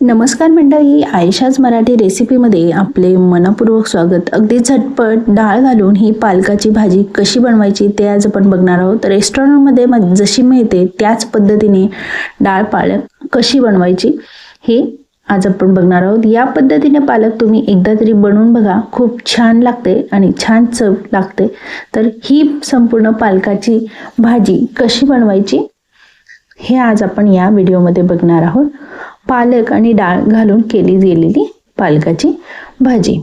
नमस्कार मंडळी आयशाज मराठी रेसिपीमध्ये आपले मनपूर्वक स्वागत. अगदी झटपट डाळ घालून ही पालकाची भाजी कशी बनवायची ते आज आपण बघणार आहोत. रेस्टॉरंटमध्ये जशी मिळते त्याच पद्धतीने डाळ पालक कशी बनवायची हे आज आपण बघणार आहोत. या पद्धतीने पालक तुम्ही एकदा तरी बनवून बघा. खूप छान लागते आणि छान चव लागते. तर ही संपूर्ण पालकाची भाजी कशी बनवायची हे आज आपण या व्हिडिओमध्ये बघणार आहोत. पालक आणि डाळ घालून केली गेलेली पालकाची भाजी.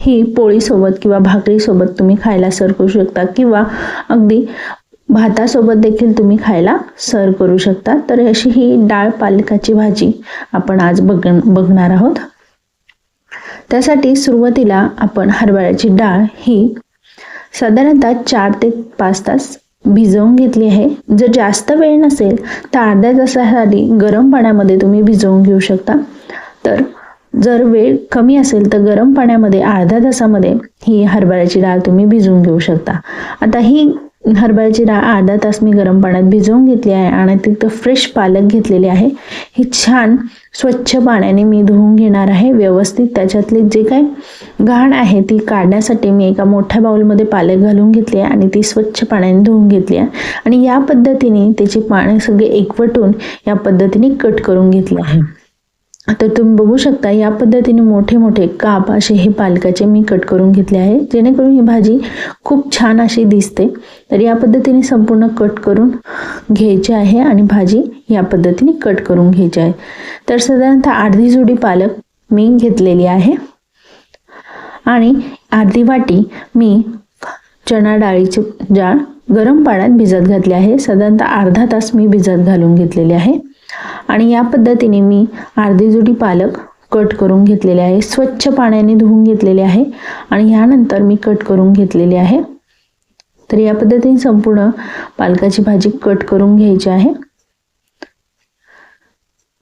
ही पोळीसोबत किंवा भाकरीसोबत तुम्ही खायला सर्व करू शकता किंवा अगदी भातासोबत देखील तुम्ही खायला सर्व करू शकता. तर अशी ही डाळ पालकाची भाजी आपण आज बघ बघणार आहोत. त्यासाठी सुरुवातीला आपण हरभऱ्याची डाळ ही साधारणतः चार ते पाच तास भिजवून घेतली आहे. जर जास्त वेळ नसेल तर अर्ध्या तासासाठी गरम पाण्यामध्ये तुम्ही भिजवून घेऊ शकता. तर जर वेळ कमी असेल तर गरम पाण्यामध्ये अर्ध्या तासामध्ये ही हरभऱ्याची डाळ तुम्ही भिजवून घेऊ शकता. आता ही हरभऱ्याची डाळ अर्धा तास मी गरम पाण्यात भिजवून घेतली आहे आणि तिथं फ्रेश पालक घेतलेले आहे. ही छान स्वच्छ पाण्याने मी धुवून घेणार आहे. व्यवस्थित त्याच्यातले जे काही घाण आहे ती काढण्यासाठी मी एका मोठ्या बाऊलमध्ये पालक घालून घेतली आहे आणि ती स्वच्छ पाण्याने धुवून घेतली आहे. आणि या पद्धतीने त्याची पाणी सगळे एकवटून या पद्धतीने कट करून घेतली आहे. तर तुम्ही बघू शकता या पद्धतीने मोठे मोठे काप असे हे पालकाचे मी कट करून घेतले आहे. जेणेकरून ही भाजी खूप छान अशी दिसते. तर या पद्धतीने संपूर्ण कट करून घ्यायची आहे आणि भाजी या पद्धतीने कट करून घ्यायची आहे. तर साधारणतः अर्धी जोडी पालक मी घेतलेली आहे. आणि अर्धी वाटी मी चणा डाळीचे जाळ गरम पाण्यात भिजत घातले आहे. साधारणतः अर्धा तास मी भिजत घालून घेतलेले आहे. आणि या पद्धतीने मी अर्धी जुडी पालक कट करून घेतलेले आहे. स्वच्छ पाण्याने धुवून घेतलेले आहे. आणि ह्यानंतर मी कट करून घेतलेले आहे. तर या पद्धतीने संपूर्ण पालकाची भाजी कट करून घ्यायची आहे.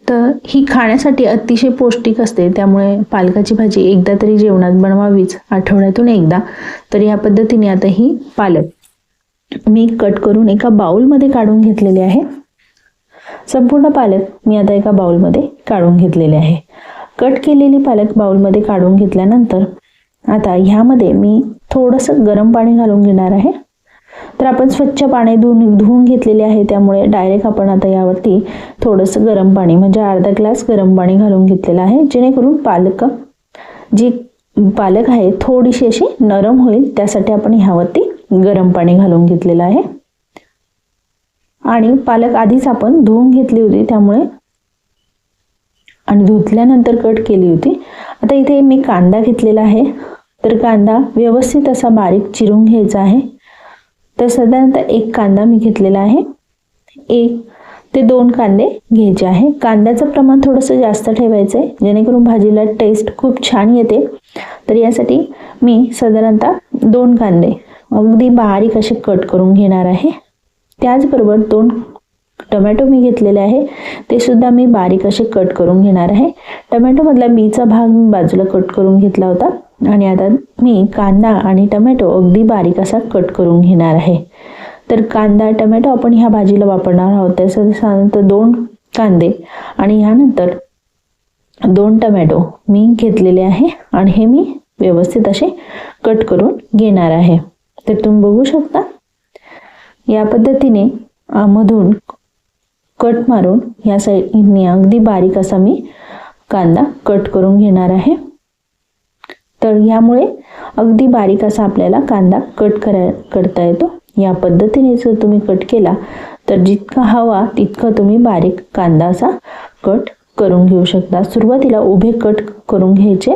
तर ही खाण्यासाठी अतिशय पौष्टिक असते. त्यामुळे पालकाची भाजी एकदा तरी जेवणात बनवावीच आठवड्यातून एकदा. तर या पद्धतीने आता ही पालक मी कट करून एका बाउलमध्ये काढून घेतलेले आहे. संपूर्ण पालक मी आता एका बाउलमध्ये काढून घेतलेले आहे. कट केलेली पालक बाउलमध्ये काढून घेतल्यानंतर आता ह्यामध्ये मी थोडंसं गरम पाणी घालून घेणार आहे. तर आपण स्वच्छ पाणी धुवून धुवून घेतलेले आहे त्यामुळे डायरेक्ट आपण आता यावरती थोडंसं गरम पाणी म्हणजे अर्धा ग्लास गरम पाणी घालून घेतलेलं आहे जेणेकरून पालक जी पालक आहे थोडीशी अशी नरम होईल त्यासाठी आपण ह्यावरती गरम पाणी घालून घेतलेलं आहे. आणि पालक आधीच आपण धुवून घेतली होती त्यामुळे आणि धुतल्यानंतर कट केली होती. आता इथे मी कांदा घेतलेला आहे. तर कांदा व्यवस्थित असा बारीक चिरून घ्यायचा आहे. तर साधारणतः एक कांदा मी घेतलेला आहे. एक ते दोन कांदे घ्यायचे आहे. कांद्याचं प्रमाण थोडंसं जास्त ठेवायचं आहे जेणेकरून भाजीला टेस्ट खूप छान येते. तर यासाठी मी साधारणतः दोन कांदे अगदी बारीक असे कट करून घेणार आहे. त्याचबरोबर दोन टमॅटो मी घेतलेले आहे. ते सुद्धा मी बारीक असे कट करून घेणार आहे. टमॅटोमधला बीचा भाग मी बाजूला कट करून घेतला होता. आणि आता मी कांदा आणि टमॅटो अगदी बारीक असा कट करून घेणार आहे. तर कांदा टमॅटो आपण ह्या भाजीला वापरणार आहोत. त्याचं साधारणतः दोन कांदे आणि ह्यानंतर दोन टमॅटो मी घेतलेले आहे. आणि हे मी व्यवस्थित असे कट करून घेणार आहे. तर तुम्ही बघू शकता या पद्धतीने मधून कट मारून या साईडने अगदी बारीक असा मी कांदा कट करून घेणार आहे. तर यामुळे अगदी बारीक असा आपल्याला कांदा कट करा करता येतो. या पद्धतीने जर तुम्ही कट केला तर जितका हवा तितका तुम्ही बारीक कांदा असा कट करून घेऊ शकता. सुरुवातीला उभे कट करून घ्यायचे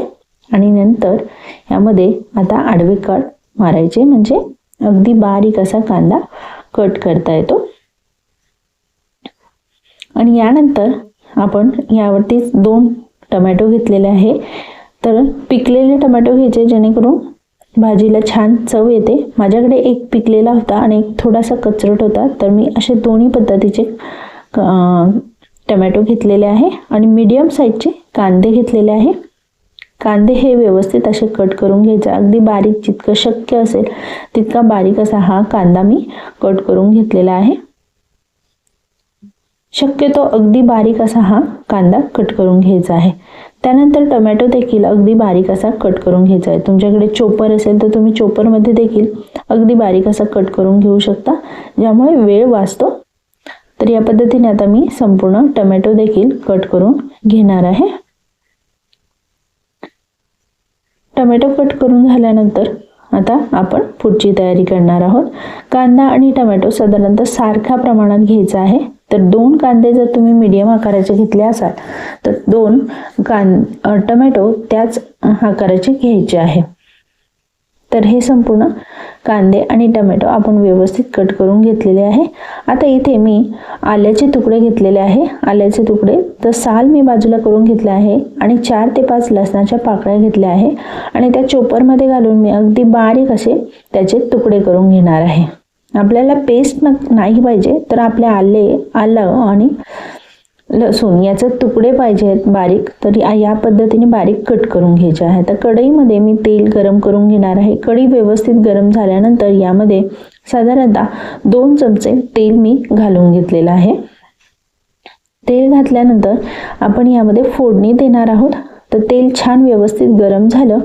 आणि नंतर यामध्ये आता आडवे कट मारायचे. म्हणजे अगदी बारीक असा कांदा कट करता येतो. आणि यानंतर आपण यावरतीच दोन टमॅटो घेतलेले आहे. तर पिकलेले टमॅटो घ्यायचे जेणेकरून भाजीला छान चव येते. माझ्याकडे एक पिकलेला होता आणि एक थोडासा कचरट होता. तर मी असे दोन्ही पद्धतीचे टमॅटो घेतलेले आहे. आणि मीडियम साईजचे कांदे घेतलेले आहे. कांदे हे व्यवस्थित असे कट करून घ्यायचे. अगदी बारीक जितकं शक्य असेल तितका बारीक असा हा कांदा मी कट करून घेतलेला आहे. शक्यतो अगदी बारीक असा हा कांदा कट करून घ्यायचा आहे. त्यानंतर टोमॅटो देखील अगदी बारीक असा कट करून घ्यायचा आहे. तुमच्याकडे चोपर असेल तर तुम्ही चोपरमध्ये देखील अगदी बारीक असा कट करून घेऊ शकता ज्यामुळे वेळ वाचतो. तर या पद्धतीने आता मी संपूर्ण टोमॅटो देखील कट करून घेणार आहे. टोमॅटो कट करून झाल्यानंतर आता आपण पुढची तयारी करणार आहोत. कांदा आणि टोमॅटो साधारणतः सारख्या प्रमाणात घ्यायचा आहे. तर दोन कांदे जर तुम्ही मीडियम आकाराचे घेतले असाल तर दोन कां टोमॅटो त्याच आकाराचे घ्यायचे आहे. तर हे संपूर्ण कांदे आणि टमॅटो आपण व्यवस्थित कट करून घेतलेले आहे. आता इथे मी आल्याचे तुकडे घेतलेले आहे. आल्याचे तुकडे तर साल मी बाजूला करून घेतले आहे आणि चार ते पाच लसणाच्या पाकळ्या घेतल्या आहे आणि त्या चोपरमध्ये घालून मी अगदी बारीक असे त्याचे तुकडे करून घेणार आहे. आपल्याला पेस्ट नाही पाहिजे तर आपले आले आलं आणि लसूण याचे तुकडे पाहिजे आहेत बारीक तरी या पद्धतीने बारीक कट करून घ्यायचे आहे. तर कढईमध्ये मी तेल गरम करून घेणार आहे. कढी व्यवस्थित गरम झाल्यानंतर यामध्ये साधारणतः दोन चमचे तेल मी घालून घेतलेलं आहे. तेल घातल्यानंतर आपण यामध्ये फोडणी देणार आहोत. तर तेल छान व्यवस्थित गरम झालं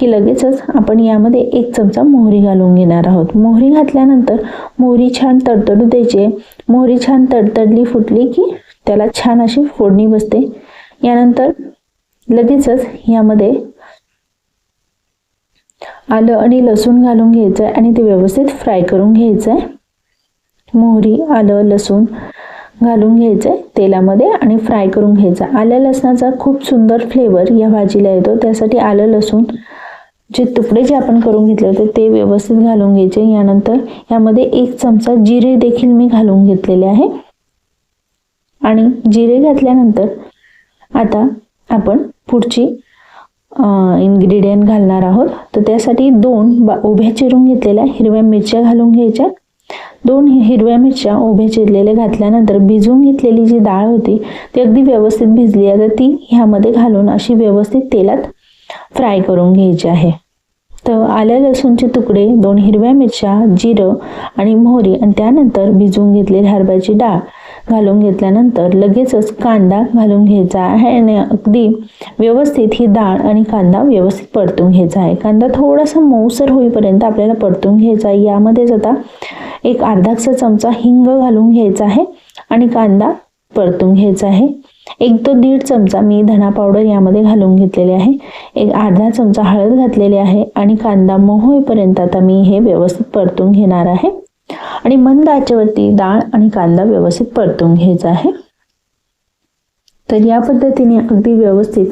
की लगेचच आपण यामध्ये एक चमचा मोहरी घालून घेणार आहोत. मोहरी घातल्यानंतर मोहरी छान तडतडू द्यायची मोहरी छान तडतडली फुटली की त्याला छान अशी फोडणी बसते. यानंतर लगेचच यामध्ये आलं आणि लसूण घालून घ्यायचं आहे आणि ते व्यवस्थित फ्राय करून घ्यायचं आहे मोहरी आलं लसूण घालून घ्यायचं आहे तेलामध्ये आणि फ्राय करून घ्यायचं. आल्या लसणाचा खूप सुंदर फ्लेवर या भाजीला येतो. त्यासाठी आलं लसूण जे तुकडे जे आपण करून घेतले होते ते व्यवस्थित घालून घ्यायचे. यानंतर यामध्ये एक चमचा जिरे देखील मी घालून घेतलेले आहे. आणि जिरे घातल्यानंतर आता आपण पुढची इन्ग्रेडियंट घालणार आहोत. तर त्यासाठी दोन बा उभ्या चिरून घेतलेल्या हिरव्या मिरच्या घालून घ्यायच्या. दोन हिरव्या मिरच्या उभ्या चिरलेल्या घातल्यानंतर भिजवून घेतलेली जी डाळ होती ती अगदी व्यवस्थित भिजली. आहे तर ती ह्यामध्ये घालून अशी व्यवस्थित तेलात फ्राय करून घ्यायची आहे. तर आल्या लसूणचे तुकडे दोन हिरव्या मिरच्या जिरं आणि मोहरी आणि त्यानंतर भिजवून घेतलेली हरभऱ्याची डाळ घालून घेतल्यानंतर लगेचच कांदा घालून घ्यायचा आहे आणि अगदी व्यवस्थित ही डाळ आणि कांदा व्यवस्थित परतून घ्यायचा आहे. कांदा थोडासा मऊसर होईपर्यंत आपल्याला परतून घ्यायचा आहे. यामध्येच आता एक अर्धाचा चमचा हिंग घालून घ्यायचा आहे आणि कांदा परतून घ्यायचा आहे. एक तो दीड चमचा मी धना पावडर यामध्ये घालून घेतलेले आहे. एक अर्धा चमचा हळद घातलेली आहे आणि कांदा मोहोईपर्यंत आता मी हे व्यवस्थित परतून घेणार आहे. आणि मंद आचेवरती डाळ आणि कांदा व्यवस्थित परतून घ्यायचा आहे. तर या पद्धतीने अगदी व्यवस्थित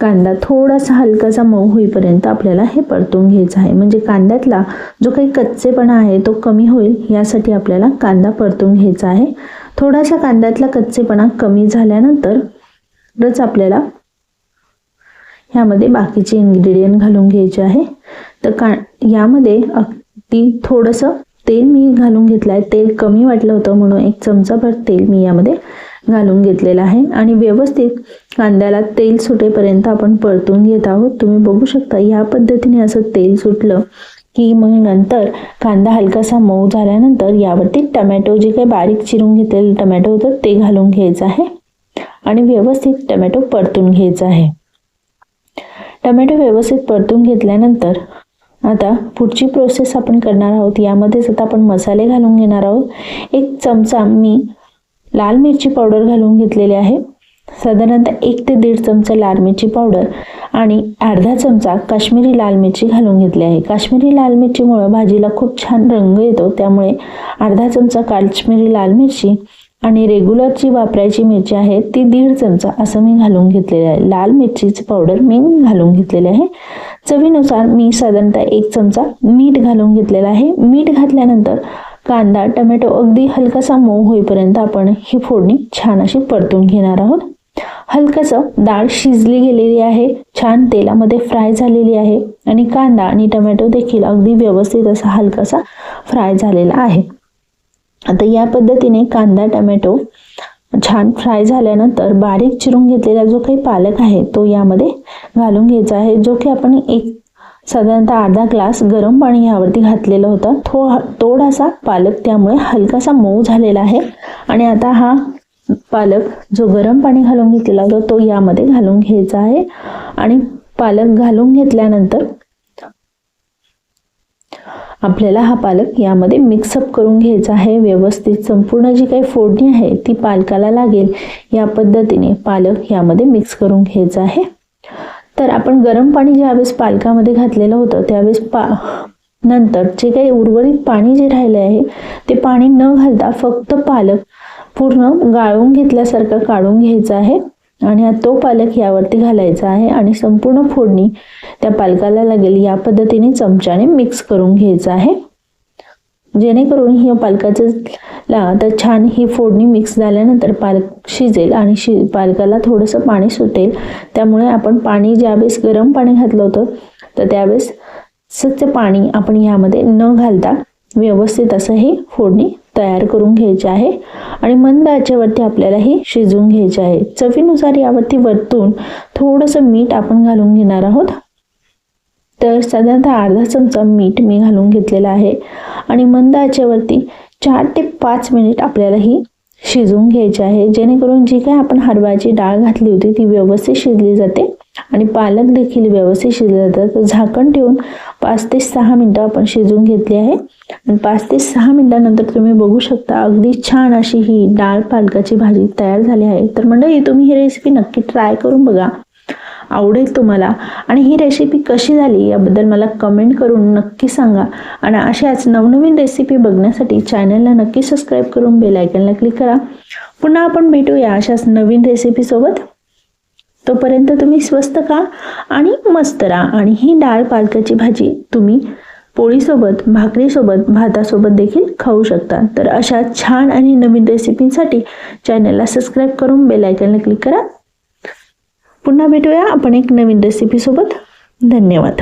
कांदा थोडासा हलकासा मऊ होईपर्यंत आपल्याला हे परतून घ्यायचं आहे. म्हणजे कांद्यातला जो काही कच्चेपणा आहे तो कमी होईल यासाठी आपल्याला कांदा परतून घ्यायचा आहे. थोडासा कांद्यातला कच्चेपणा कमी झाल्यानंतरच आपल्याला ह्यामध्ये बाकीचे इन्ग्रेडियंट घालून घ्यायचे आहे. तर का यामध्ये अगदी थोडंसं तेल मी घालून घेतलं आहे तेल कमी वाटलं होतं म्हणून एक चमचाभर तेल मी यामध्ये घालून घेतलेलं आहे. आणि व्यवस्थित कांद्याला तेल सुटेपर्यंत आपण परतून घेत आहोत. तुम्ही बघू शकता या पद्धतीने असं तेल सुटलं की मग नंतर कांदा हलकासा मऊ झाल्यानंतर यावरती टमॅटो जे काही बारीक चिरून घेतलेलं टमॅटो होतं ते घालून घ्यायचं आहे. आणि व्यवस्थित टमॅटो परतून घ्यायचं आहे. टमॅटो व्यवस्थित परतून घेतल्यानंतर आता पुढची प्रोसेस आपण करणार आहोत. यामध्येच आता आपण मसाले घालून घेणार आहोत. एक चमचा मी लाल मिरची पावडर घालून घेतलेली आहे. साधारणतः एक ते दीड चमचा लाल मिरची पावडर आणि अर्धा चमचा काश्मीरी लाल मिरची घालून घेतली आहे. काश्मीरी लाल मिरचीमुळं भाजीला खूप छान रंग येतो. त्यामुळे अर्धा चमचा काश्मीरी लाल मिरची आणि रेग्युलरची वापरायची मिरची आहे ती दीड चमचा असं मी घालून घेतलेलं आहे. लाल मिरचीची पावडर मी घालून घेतलेली आहे. चवीनुसार मी साधारणतः एक चमचा मीठ घालून घेतलेला आहे. मीठ घातल्यानंतर कांदा टमॅटो अगदी हलकासा मऊ होईपर्यंत आपण ही फोडणी छान अशी परतून घेणार आहोत. हलकंसं डाळ शिजली गेलेली आहे छान तेलामध्ये फ्राय झालेली आहे आणि कांदा आणि टमॅटो देखील अगदी व्यवस्थित असा हलकासा फ्राय झालेला आहे. आता या पद्धतीने कांदा टमॅटो छान फ्राय झाल्यानंतर बारीक चिरून घेतलेला जो काही पालक आहे तो यामध्ये घालून घ्यायचा आहे जो की आपण एक साधारणतः अर्धा ग्लास गरम पाणी यावरती घातलेलं होतं. थो थोडासा पालक त्यामुळे हलकासा मऊ झालेला आहे आणि आता हा पालक जो गरम पाणी घालून घेतलेला होता तो यामध्ये घालून घ्यायचा आहे. आणि पालक घालून घेतल्यानंतर आपल्याला हा पालक यामध्ये मिक्सअप करून घ्यायचा आहे. व्यवस्थित संपूर्ण जी काही फोडणी आहे ती पालकाला लागेल. या पद्धतीने पालक यामध्ये मिक्स करून घ्यायचा आहे. तर आपण गरम पाणी ज्यावेळेस पालकामध्ये घातलेलं होतं त्यावेळेस पा नंतर जे काही उर्वरित पाणी जे राहिले आहे ते पाणी न घालता फक्त पालक पूर्ण गाळून घेतल्यासारखं काढून घ्यायचं आहे. आणि तो पालक यावरती घालायचा आहे आणि संपूर्ण फोडणी त्या पालकाला लागेल या पद्धतीने चमच्याने मिक्स करून घ्यायचं आहे. जेणेकरून ही पालकाचं ला तर छान ही फोडणी मिक्स झाल्यानंतर पालक शिजेल आणि शि पालकाला थोडंसं पाणी सुटेल. त्यामुळे आपण पाणी ज्यावेळेस गरम पाणी घातलं होतं तर त्यावेळेस सच्च पाणी आपण ह्यामध्ये न घालता व्यवस्थित असं ही फोडणी तयार करून घ्यायचे आहे आणि मंद आचेवरती आपल्याला हे शिजवून घ्यायचे आहे. चवीनुसार यावरती वरतून थोडंसं मीठ आपण घालून घेणार आहोत. तर साधारणतः अर्धा चमचा मीठ मी घालून घेतलेला आहे आणि मंद आचेवरती चार ते पाच मिनिट आपल्याला ही शिजवून घ्यायची आहे. जेणेकरून जी काय आपण हरभऱ्याची डाळ घातली होती ती व्यवस्थित शिजली जाते आणि पालक देखील व्यवस्थित शिजले जातात. तर झाकण ठेवून पाच ते सहा मिनटं आपण शिजवून घेतली आहे. आणि पाच ते सहा मिनटानंतर तुम्ही बघू शकता अगदी छान अशी ही डाळ पालकाची भाजी तयार झाली आहे. तर मंडळी तुम्ही ही रेसिपी नक्की ट्राय करून बघा. आवडेल तुम्हाला? आणि ही रेसिपी कशी झाली याबद्दल मला कमेंट करून नक्की सांगा. आणि अशाच नवनवीन रेसिपी बघण्यासाठी चॅनलला नक्की सबस्क्राईब करून बेल आयकनला क्लिक करा. पुन्हा आपण भेटूया अशाच नवीन रेसिपीसोबत तोपर्यंत तुम्ही स्वस्त खा आणि मस्त राहा. आणि ही डाळ पालकाची भाजी तुम्ही पोळीसोबत भाकरीसोबत भातासोबत देखील खाऊ शकता. तर अशा छान आणि नवीन रेसिपींसाठी चॅनलला सबस्क्राईब करून बेल आयकनला क्लिक करा. पुन्हा भेटूया. आपण एक नवीन रेसिपीसोबत धन्यवाद.